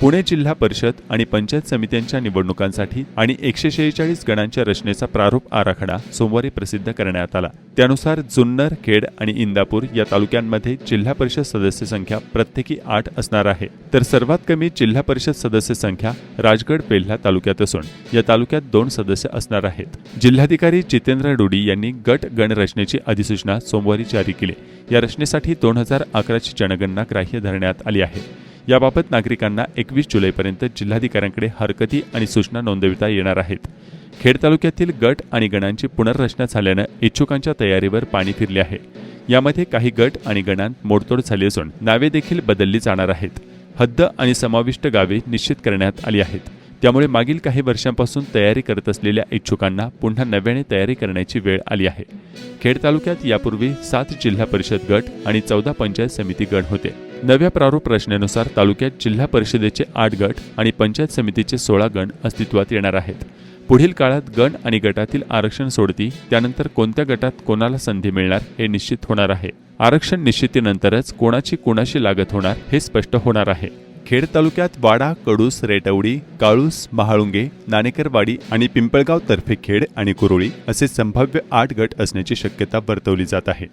पुणे जिल्हा परिषद आणि पंचायत समित्यांच्या निवडणुकांसाठी आणि एकशे शेहेचाळीस गणांच्या रचनेचा प्रारूप आराखडा सोमवारी प्रसिद्ध करण्यात आला. त्यानुसार जुन्नर खेड आणि इंदापूर या तालुक्यांमध्ये जिल्हा परिषद सदस्य संख्या प्रत्येकी आठ असणार आहे. तर सर्वात कमी जिल्हा परिषद सदस्य संख्या राजगड पेल्हा तालुक्यात असून या तालुक्यात दोन सदस्य असणार आहेत. जिल्हाधिकारी जितेंद्र डोडी यांनी गट गण रचनेची अधिसूचना सोमवारी जारी केली. या रचनेसाठी दोन हजार अकराची जनगणना ग्राह्य धरण्यात आली आहे. याबाबत नागरिकांना एकवीस जुलैपर्यंत जिल्हाधिकाऱ्यांकडे हरकती आणि सूचना नोंदविता येणार आहेत. खेड तालुक्यातील गट आणि गणांची पुनर्रचना झाल्यानं इच्छुकांच्या तयारीवर पाणी फिरले आहे. यामध्ये काही गट आणि गणांत मोडतोड झाली असून नावे देखील बदलली जाणार आहेत. हद्द आणि समाविष्ट गावे निश्चित करण्यात आली आहेत. त्यामुळे मागील काही वर्षांपासून तयारी करत असलेल्या इच्छुकांना पुन्हा नव्याने तयारी करण्याची वेळ आली आहे. खेड तालुक्यात यापूर्वी सात जिल्हा परिषद गट आणि चौदा पंचायत समिती गट होते. नव्या प्रारूप रचनेनुसार तालुक्यात जिल्हा परिषदेचे आठ गट आणि पंचायत समितीचे सोळा गण अस्तित्वात येणार आहेत. पुढील काळात गण आणि गटातील आरक्षण सोडती त्यानंतर कोणत्या गटात कोणाला संधी मिळणार हे निश्चित होणार आहे. आरक्षण निश्चितीनंतरच कोणाची कोणाशी लागत होणार हे स्पष्ट होणार आहे. खेड तालुक्यात वाडा कडूस रेटवडी काळूस महाळुंगे नाणेकरवाडी आणि पिंपळगाव तर्फे खेड आणि कुरोळी असे संभाव्य आठ गट असण्याची शक्यता वर्तवली जात आहे.